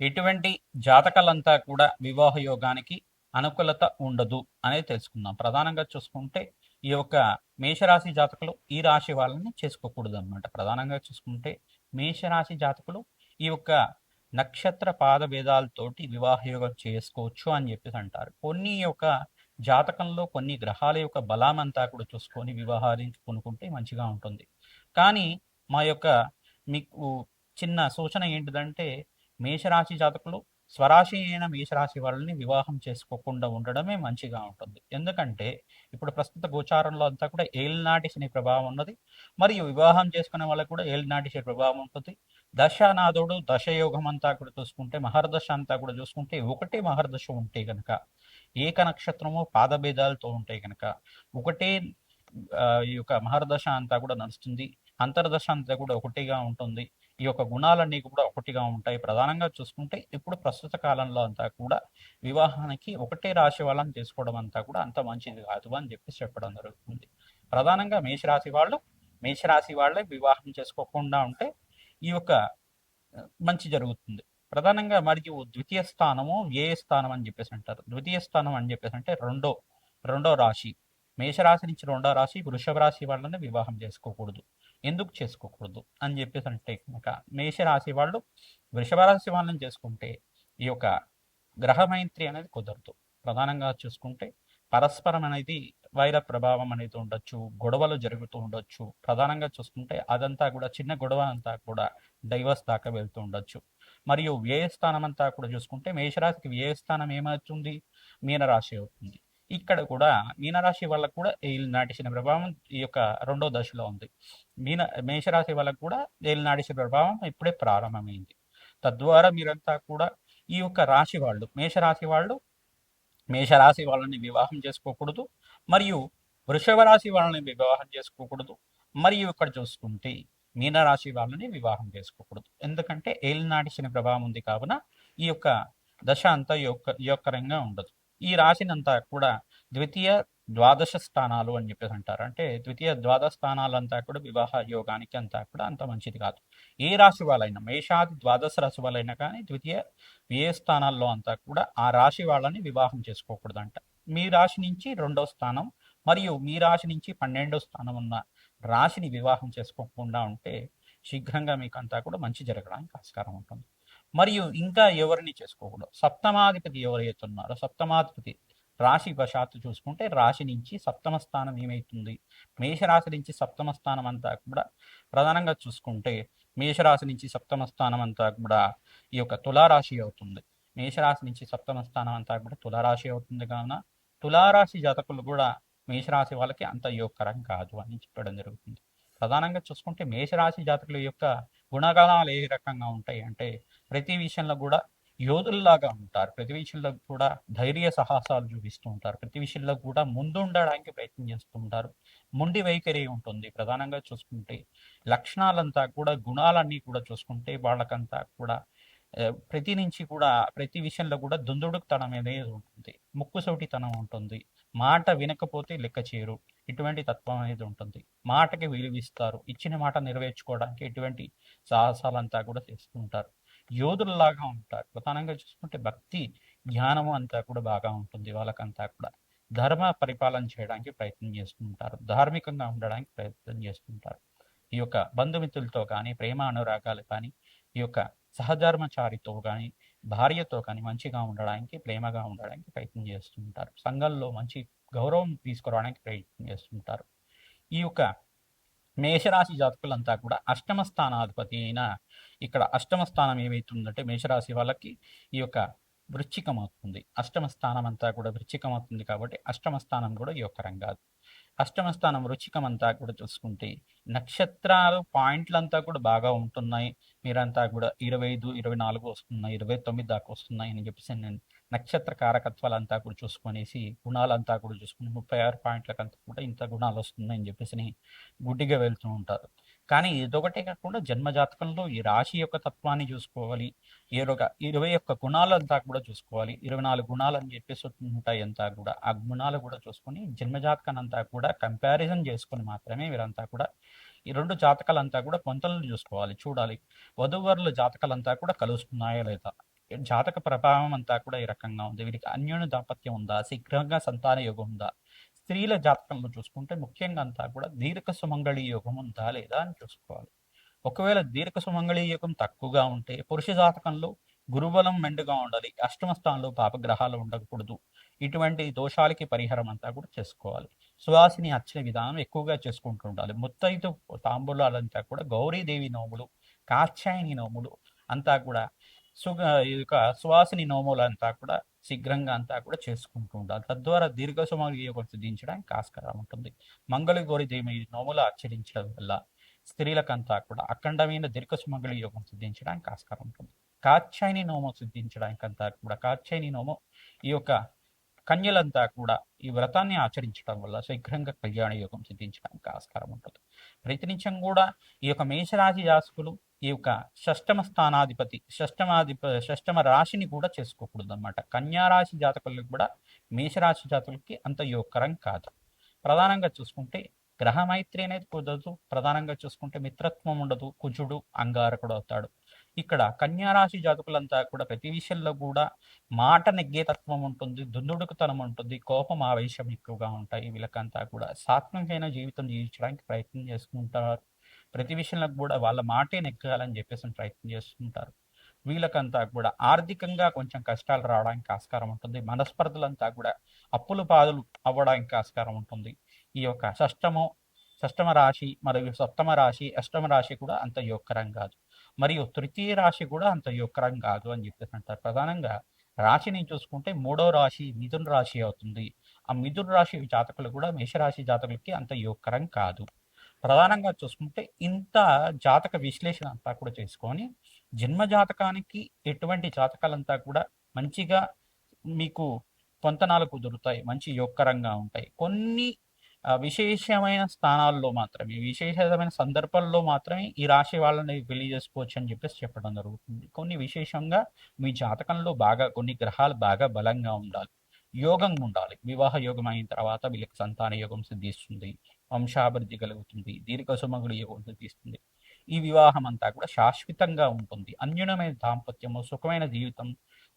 ఎటువంటి జాతకాలంతా కూడా వివాహ యోగానికి అనుకూలత ఉండదు అనేది తెలుసుకుందాం. ప్రధానంగా చూసుకుంటే ఈ యొక్క మేషరాశి జాతకులు ఈ రాశి వాళ్ళని చేసుకోకూడదు అనమాట ప్రధానంగా చూసుకుంటే మేషరాశి జాతకులు ఈ యొక్క నక్షత్ర పాద భేదాలతోటి వివాహ యోగం చేసుకోవచ్చు అని చెప్పేసి అంటారు. కొన్ని యొక్క జాతకంలో కొన్ని గ్రహాల యొక్క బలామంతా కూడా చూసుకొని వివాహాన్ని కొనుక్కుంటే మంచిగా ఉంటుంది. కానీ మా యొక్క మీకు చిన్న సూచన ఏంటిదంటే మేషరాశి జాతకులు స్వరాశి అయిన మేషరాశి వాళ్ళని వివాహం చేసుకోకుండా ఉండడమే మంచిగా ఉంటుంది. ఎందుకంటే ఇప్పుడు ప్రస్తుత గోచారంలో అంతా కూడా ఏలినాటి శని ప్రభావం ఉన్నది. మరియు వివాహం చేసుకునే వాళ్ళకు కూడా ఏలినాటి శని ప్రభావం ఉంటుంది. దశానాథుడు దశయోగం అంతా కూడా చూసుకుంటే మహర్దశ అంతా కూడా చూసుకుంటే ఒకటే మహర్దశ ఉంటే గనక ఏక నక్షత్రము పాదభేదాలతో ఉంటే గనక ఒకటే ఈ యొక్క మహర్దశ అంతా కూడా నడుస్తుంది. అంతర్దశ అంతా కూడా ఒకటిగా ఉంటుంది. ఈ యొక్క గుణాలన్నీ కూడా ఒకటిగా ఉంటాయి. ప్రధానంగా చూసుకుంటే ఇప్పుడు ప్రస్తుత కాలంలో అంతా కూడా వివాహానికి ఒకటే రాశి వాళ్ళని చేసుకోవడం అంతా కూడా అంత మంచిది కాదు అని చెప్పి చెప్పడం జరుగుతుంది. ప్రధానంగా మేషరాశి వాళ్ళు మేషరాశి వాళ్ళే వివాహం చేసుకోకుండా ఉంటే ఈ యొక్క మంచి జరుగుతుంది. ప్రధానంగా మరియు ద్వితీయ స్థానము వ్యయ స్థానం అని చెప్పేసి అంటారు. ద్వితీయ స్థానం అని చెప్పేసి అంటే రెండో రెండో రాశి. మేషరాశి నుంచి రెండో రాశి వృషభ రాశి వాళ్ళని వివాహం చేసుకోకూడదు. ఎందుకు చేసుకోకూడదు అని చెప్పేసి అంటే కనుక మేషరాశి వాళ్ళు వృషభరాశి వాళ్ళని చేసుకుంటే ఈ యొక్క గ్రహమైత్రి అనేది కుదరదు. ప్రధానంగా చూసుకుంటే పరస్పరం అనేది వైర ప్రభావం అనేది ఉండొచ్చు గొడవలు జరుగుతూ ఉండొచ్చు. ప్రధానంగా చూసుకుంటే అదంతా కూడా చిన్న గొడవ అంతా కూడా డైవర్స్ దాకా వెళ్తూ ఉండొచ్చు. మరియు వ్యయస్థానం అంతా కూడా చూసుకుంటే మేషరాశికి వ్యయస్థానం ఏమవుతుంది? మీనరాశి అవుతుంది. ఇక్కడ కూడా మీనరాశి వాళ్ళకు కూడా నాటిసిన ప్రభావం ఈ యొక్క రెండో దశలో ఉంది. మీన మేషరాశి వాళ్ళకు కూడా నాటిసిన ప్రభావం ఇప్పుడే ప్రారంభమైంది. తద్వారా మీరంతా కూడా ఈ యొక్క రాశి వాళ్ళు మేషరాశి వాళ్ళు మేషరాశి వాళ్ళని వివాహం చేసుకోకూడదు మరియు వృషభ రాశి వాళ్ళని వివాహం చేసుకోకూడదు మరియు ఇక్కడ చూసుకుంటే మీనరాశి వాళ్ళని వివాహం చేసుకోకూడదు. ఎందుకంటే ఏలినాటి శని ప్రభావం ఉంది కావున ఈ యొక్క దశ అంతా యొక్క యొక్కరంగా ఉండదు. ఈ రాశినంతా కూడా ద్వితీయ ద్వాదశ స్థానాలు అని చెప్పేసి అంటారు. అంటే ద్వితీయ ద్వాదశ స్థానాలంతా కూడా వివాహ యోగానికి అంతా కూడా అంత మంచిది కాదు. ఏ రాశి వాళ్ళైనా మేషాది ద్వాదశ రాశి వాళ్ళైనా కానీ ద్వితీయ వ్యయ స్థానాల్లో అంతా కూడా ఆ రాశి వాళ్ళని వివాహం చేసుకోకూడదంట. మీ రాశి నుంచి రెండో స్థానం మరియు మీ రాశి నుంచి పన్నెండో స్థానం ఉన్న రాశిని వివాహం చేసుకోకుండా ఉంటే శీఘ్రంగా మీకు అంతా కూడా మంచి జరగడానికి ఆస్కారం ఉంటుంది. మరియు ఇంకా ఎవరిని చేసుకోకూడదు. సప్తమాధిపతి ఎవరైతే ఉన్నారో సప్తమాధిపతి రాశి వశాత్తు చూసుకుంటే రాశి నుంచి సప్తమ స్థానం ఏమైతుంది? మేషరాశి నుంచి సప్తమ స్థానం అంతా కూడా ప్రధానంగా చూసుకుంటే మేషరాశి నుంచి సప్తమ స్థానం అంతా కూడా ఈ యొక్క తులారాశి అవుతుంది. మేషరాశి నుంచి సప్తమ స్థానం అంతా కూడా తులారాశి అవుతుంది కావున తులారాశి జాతకులు కూడా మేషరాశి వాళ్ళకి అంత యోగకరం కాదు అని చెప్పడం జరుగుతుంది. ప్రధానంగా చూసుకుంటే మేషరాశి జాతకుల యొక్క గుణగణాలు ఏ రకంగా ఉంటాయి అంటే ప్రతి విషయంలో కూడా యోధుల్లాగా ఉంటారు. ప్రతి విషయంలో కూడా ధైర్య సాహసాలు చూపిస్తూ ఉంటారు. ప్రతి విషయంలో కూడా ముందు ఉండడానికి ప్రయత్నం చేస్తూ ఉంటారు. ముండి వైఖరి ఉంటుంది. ప్రధానంగా చూసుకుంటే లక్షణాలంతా కూడా గుణాలన్నీ కూడా చూసుకుంటే వాళ్ళకంతా కూడా ప్రతి నుంచి కూడా ప్రతి విషయంలో కూడా దుందుడుకుతనం అనేది ఉంటుంది. ముక్కుసోటితనం ఉంటుంది. మాట వినకపోతే లెక్క చేయరు. ఇటువంటి తత్వం అనేది ఉంటుంది. మాటకి విలువిస్తారు. ఇచ్చిన మాట నెరవేర్చుకోవడానికి ఎటువంటి సాహసాలంతా కూడా చేస్తుంటారు యోధుల్లాగా ఉంటారు. ప్రధానంగా చూసుకుంటే భక్తి జ్ఞానము అంతా కూడా బాగా ఉంటుంది వాళ్ళకంతా కూడా. ధర్మ పరిపాలన చేయడానికి ప్రయత్నం చేస్తుంటారు ధార్మికంగా ఉండడానికి ప్రయత్నం చేస్తుంటారు ఈ యొక్క బంధుమిత్రులతో కానీ ప్రేమ అనురాగాలు కానీ ఈ యొక్క సహధర్మచారితో కానీ భార్యతో కానీ మంచిగా ఉండడానికి ప్రేమగా ఉండడానికి ప్రయత్నం చేస్తుంటారు. సంఘంలో మంచి గౌరవం తీసుకురావడానికి ప్రయత్నం చేస్తుంటారు. ఈ యొక్క మేషరాశి జాతకులంతా కూడా అష్టమ స్థానాధిపతి అయిన ఇక్కడ అష్టమ స్థానం ఏమైతుందంటే మేషరాశి వాళ్ళకి ఈ యొక్క వృచ్చికం అవుతుంది అష్టమ స్థానం అంతా కూడా వృచ్చికం అవుతుంది కాబట్టి అష్టమ స్థానం కూడా ఈ యొక్క రంగాది. అష్టమ స్థానం రుచికమంతా కూడా చూసుకుంటే నక్షత్రాలు పాయింట్లంతా కూడా బాగా ఉంటున్నాయి. మీరంతా కూడా ఇరవై ఐదు ఇరవై నాలుగు వస్తున్నాయి ఇరవై తొమ్మిది దాకా వస్తున్నాయి అని చెప్పేసి నేను నక్షత్ర కారకత్వాలంతా కూడా చూసుకునేసి గుణాలంతా కూడా చూసుకుని ముప్పై ఆరు పాయింట్లకంతా కూడా ఇంత గుణాలు వస్తున్నాయని చెప్పేసి గుడ్డిగా వెళ్తూ ఉంటారు. కానీ ఇదొకటే కాకుండా జన్మజాతకంలో ఈ రాశి యొక్క తత్వాన్ని చూసుకోవాలి. ఇరవై ఇరవై ఒక్క గుణాలంతా కూడా చూసుకోవాలి. ఇరవై నాలుగు గుణాలు అని చెప్పేసి ఉంటాయి అంతా కూడా. ఆ గుణాలు కూడా చూసుకొని జన్మజాతకాన్ని అంతా కూడా కంపారిజన్ చేసుకొని మాత్రమే వీరంతా కూడా ఈ రెండు జాతకాలంతా కూడా పొంతలను చూసుకోవాలి. చూడాలి. వధువరుల జాతకాలంతా కూడా కలుస్తున్నాయా లేదా? జాతక ప్రభావం అంతా కూడా ఈ రకంగా ఉంది. వీరికి అన్యోన్య దాంపత్యం ఉందా? శీఘ్రంగా సంతాన యోగం ఉందా? స్త్రీల జాతకంలో చూసుకుంటే ముఖ్యంగా అంతా కూడా దీర్ఘ సుమంగళి యోగం ఉందా లేదా అని చూసుకోవాలి. ఒకవేళ దీర్ఘ సుమంగళి యోగం తక్కువగా ఉంటే పురుష జాతకంలో గురుబలం మెండుగా ఉండాలి అష్టమ స్థానంలో పాపగ్రహాలు ఉండకూడదు. ఇటువంటి దోషాలకి పరిహారం అంతా కూడా చేసుకోవాలి. సువాసిని అర్చన విధానం ఎక్కువగా చేసుకుంటూ ఉండాలి. ముత్తైదు తాంబూలాలంతా కూడా గౌరీదేవి నోములు కాత్యాయని నోములు అంతా కూడా సుగ ఈ యొక్క సువాసిని నోములంతా కూడా శీఘ్రంగా అంతా కూడా చేసుకుంటూ ఉండాలి. తద్వారా దీర్ఘ సుమంగళి యోగం సిద్ధించడానికి ఆస్కారం ఉంటుంది. మంగళ గౌరీదేవి నోములు ఆచరించడం వల్ల స్త్రీలకంతా కూడా అఖండమైన దీర్ఘ సుమంగళి యోగం సిద్ధించడానికి ఆస్కారం ఉంటుంది. కాచ్యాయని నోమం సిద్ధించడానికి అంతా కూడా కాచ్యాయని నోమం ఈ యొక్క కన్యలంతా కూడా ఈ వ్రతాన్ని ఆచరించడం వల్ల శీఘ్రంగా కళ్యాణ యోగం సిద్ధించడానికి ఆస్కారం ఉంటుంది. ప్రతినిత్యం కూడా ఈ యొక్క మేషరాశి జాతకులు ఈ యొక్క షష్టమ స్థానాధిపతి షష్టమాధిప షష్టమ రాశిని కూడా చేసుకోకూడదు అనమాట కన్యారాశి జాతకులకు కూడా మేషరాశి జాతకులకి అంత యోగకరం కాదు. ప్రధానంగా చూసుకుంటే గ్రహమైత్రి అనేది కుదరదు. ప్రధానంగా చూసుకుంటే మిత్రత్వం ఉండదు. కుజుడు అంగారకుడు అవుతాడు. ఇక్కడ కన్యారాశి జాతకులంతా కూడా ప్రతి విషయంలో కూడా మాట నెగ్గే తత్వం ఉంటుంది దుందుడుకుతనం ఉంటుంది కోపం ఆవేశం ఎక్కువగా ఉంటాయి. వీళ్ళకంతా కూడా సాత్వికమైన జీవితం జీవించడానికి ప్రయత్నం చేసుకుంటారు ప్రతి విషయంలో కూడా వాళ్ళ మాటే నెగ్గాలని చెప్పేసి ప్రయత్నం చేసుకుంటారు వీళ్ళకంతా కూడా ఆర్థికంగా కొంచెం కష్టాలు రావడానికి ఆస్కారం ఉంటుంది. మనస్పర్ధలంతా కూడా అప్పులు పాదులు అవ్వడానికి ఆస్కారం ఉంటుంది. ఈ యొక్క షష్టము షష్టమ రాశి మరియు సప్తమ రాశి అష్టమ రాశి కూడా అంత యోగకరం కాదు. మరియు తృతీయ రాశి కూడా అంత యుక్రం కాదు అని చెప్పేసి అంటారు. ప్రధానంగా రాశిని చూసుకుంటే మూడో రాశి మిథున రాశి అవుతుంది. ఆ మిథున రాశి జాతకులు కూడా మేషరాశి జాతకులకి అంత యుక్రం కాదు. ప్రధానంగా చూసుకుంటే ఇంత జాతక విశ్లేషణ అంతా కూడా చేసుకొని జన్మ జాతకానికి ఎటువంటి జాతకాలంతా కూడా మంచిగా మీకు పొంతనాలు కుదురుతాయి మంచి యోగకరంగా ఉంటాయి. కొన్ని విశేషమైన స్థానాల్లో మాత్రమే విశేషమైన సందర్భాల్లో మాత్రమే ఈ రాశి వాళ్ళని పెళ్ళి చేసుకోవచ్చు అని చెప్పేసి చెప్పడం జరుగుతుంది. కొన్ని విశేషంగా మీ జాతకంలో బాగా కొన్ని గ్రహాలు బాగా బలంగా ఉండాలి. యోగం ఉండాలి. వివాహ యోగం అయిన తర్వాత వీళ్ళకి సంతాన యోగం సిద్ధిస్తుంది. వంశాభివృద్ధి కలుగుతుంది. దీర్ఘ సుమగుడి యోగం సిద్ధిస్తుంది. ఈ వివాహం అంతా కూడా శాశ్వతంగా ఉంటుంది. అన్యూనమైన దాంపత్యము సుఖమైన జీవితం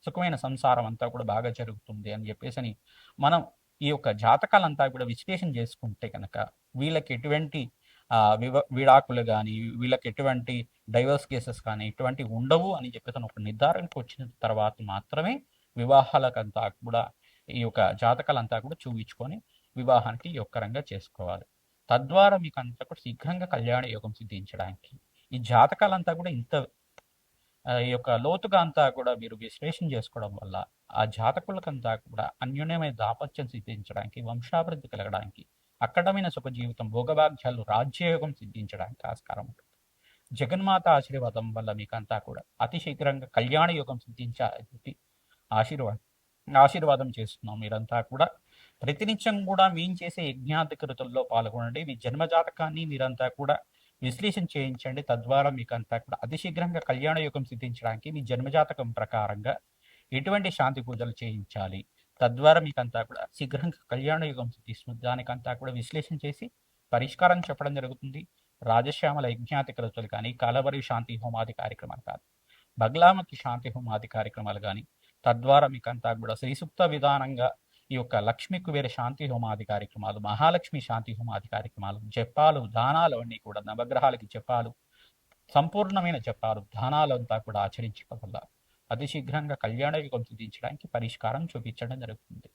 సుఖమైన సంసారం అంతా కూడా బాగా జరుగుతుంది అని చెప్పేసి మనం ఈ యొక్క జాతకాలంతా కూడా విశ్లేషణ చేసుకుంటే కనుక వీళ్ళకి ఎటువంటి వివ విడాకులు కానీ వీళ్ళకి ఎటువంటి డైవర్స్ కేసెస్ కానీ ఎటువంటి ఉండవు అని చెప్పి తను ఒక నిర్ధారణకు వచ్చిన తర్వాత మాత్రమే వివాహాలకంతా కూడా ఈ యొక్క జాతకాలంతా కూడా చూపించుకొని వివాహానికి యొక్కరంగా చేసుకోవాలి. తద్వారా మీకు అంతా కూడా శీఘ్రంగా కళ్యాణ యోగం సిద్ధించడానికి ఈ జాతకాలంతా కూడా ఇంత ఈ యొక్క లోతుగా అంతా కూడా మీరు విశ్లేషణ చేసుకోవడం వల్ల ఆ జాతకులకంతా కూడా అన్యోన్యమైన దాపత్యం సిద్ధించడానికి వంశాభివృద్ధి కలగడానికి అక్కడమైన సుఖ జీవితం భోగభాగ్యాలు రాజ్యయోగం సిద్ధించడానికి ఆస్కారం ఉంటుంది. జగన్మాత ఆశీర్వాదం వల్ల మీకంతా కూడా అతి శీఘ్రంగా కళ్యాణ యోగం సిద్ధించాలని ఆశీర్వాదం ఆశీర్వాదం చేస్తున్నాం మీరంతా కూడా. ప్రతినిత్యం కూడా మేము చేసే యజ్ఞాధికృతుల్లో పాల్గొనండి. మీ జన్మజాతకాన్ని మీరంతా కూడా విశ్లేషణ చేయించండి. తద్వారా మీకు అంతా కూడా అతి శీఘ్రంగా కళ్యాణ యోగం సిద్ధించడానికి మీ జన్మజాతకం ప్రకారంగా ఎటువంటి శాంతి పూజలు చేయించాలి. తద్వారా మీకు అంతా కూడా శీఘ్రంగా కళ్యాణ యుగం సిద్ధిస్తుంది. దానికంతా కూడా విశ్లేషణ చేసి పరిష్కారం చెప్పడం జరుగుతుంది. రాజశ్యామల యజ్ఞాధికృతులు కానీ కాలవరి శాంతి హోమాది కార్యక్రమాలు కాదు బగ్లామతి శాంతి హోమాది కార్యక్రమాలు కానీ తద్వారా మీకంతా కూడా శ్రీసుక్త విధానంగా ఈ యొక్క లక్ష్మీ కుబేర శాంతి హోమాది కార్యక్రమాలు మహాలక్ష్మి శాంతి హోమాది కార్యక్రమాలు జపాలు దానాలు అన్నీ కూడా నవగ్రహాలకి జపాలు సంపూర్ణమైన జపాలు దానాలు అంతా కూడా ఆచరించడం వల్ల అతి శీఘ్రంగా కళ్యాణ యుగం సిద్ధించడానికి పరిష్కారం చూపించడం జరుగుతుంది.